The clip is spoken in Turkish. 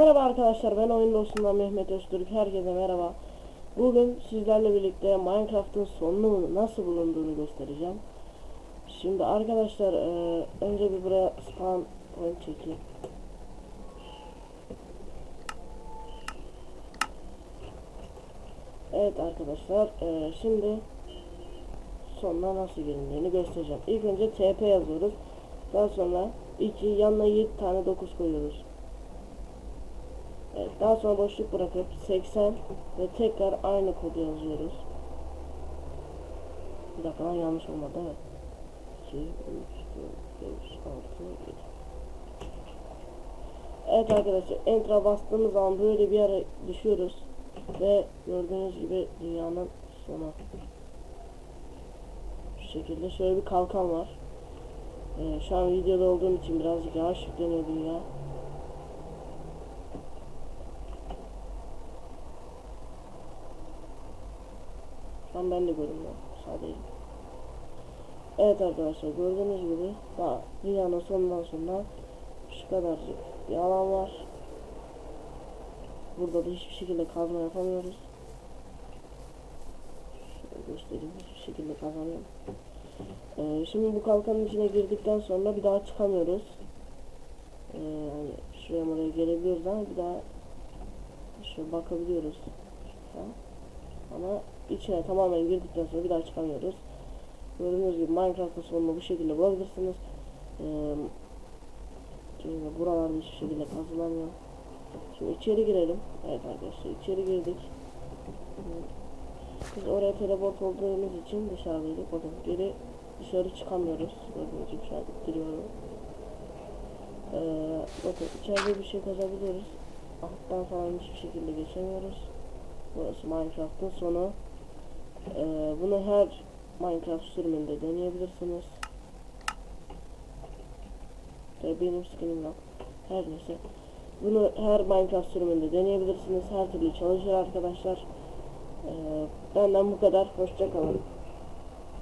Merhaba arkadaşlar ben oyun dostundan Mehmet Öztürk. Herkese merhaba. Bugün sizlerle birlikte Minecraft'ın sonunu nasıl bulunduğunu göstereceğim. Şimdi arkadaşlar e, önce bir buraya spawn point çekeyim. Evet arkadaşlar e, şimdi sonuna nasıl gelindiğini göstereceğim. İlk önce TP yazıyoruz. Daha sonra 2 yanına 7 tane 9 koyuyoruz daha sonra boşluk bırakıp 80 ve tekrar aynı kodu yazıyoruz. Bir dakika lan yanlış olmadı evet. 2, 3, 4, 5, 6, 7. Evet arkadaşlar enter'a bastığımız zaman böyle bir yere düşüyoruz. Ve gördüğünüz gibi dünyanın sonu. Şu şekilde şöyle bir kalkan var. Ee, şu an videoda olduğum için birazcık yavaş yükleniyor dünya. An ben de görünmüyorum. Sadece. Evet arkadaşlar gördüğünüz gibi daha dünyanın sonundan sonra şu kadarcık bir alan var. Burada da hiçbir şekilde kazma yapamıyoruz. Şöyle göstereyim hiçbir şekilde kazamıyorum. Ee, şimdi bu kalkanın içine girdikten sonra bir daha çıkamıyoruz. Ee, hani şuraya oraya gelebiliyoruz ama bir daha şöyle bakabiliyoruz. Şuraya. Ama içine tamamen girdikten sonra bir daha çıkamıyoruz. Gördüğünüz gibi Minecraft'ın sonunu bu şekilde bulabilirsiniz. Ee, şimdi hiçbir şekilde kazılamıyor. Şimdi içeri girelim. Evet arkadaşlar içeri girdik. Biz oraya teleport olduğumuz için dışarıdaydık. Bakın geri dışarı çıkamıyoruz. Gördüğünüz gibi şu an ittiriyorum. Ee, bakın içeride bir şey kazabiliyoruz. Alttan falan hiçbir şekilde geçemiyoruz. Burası Minecraft'ın sonu. Ee, bunu her Minecraft sürümünde deneyebilirsiniz. Tabii benim skinim yok. Her neyse. Bunu her Minecraft sürümünde deneyebilirsiniz. Her türlü çalışır arkadaşlar. Ee, benden bu kadar. Hoşçakalın.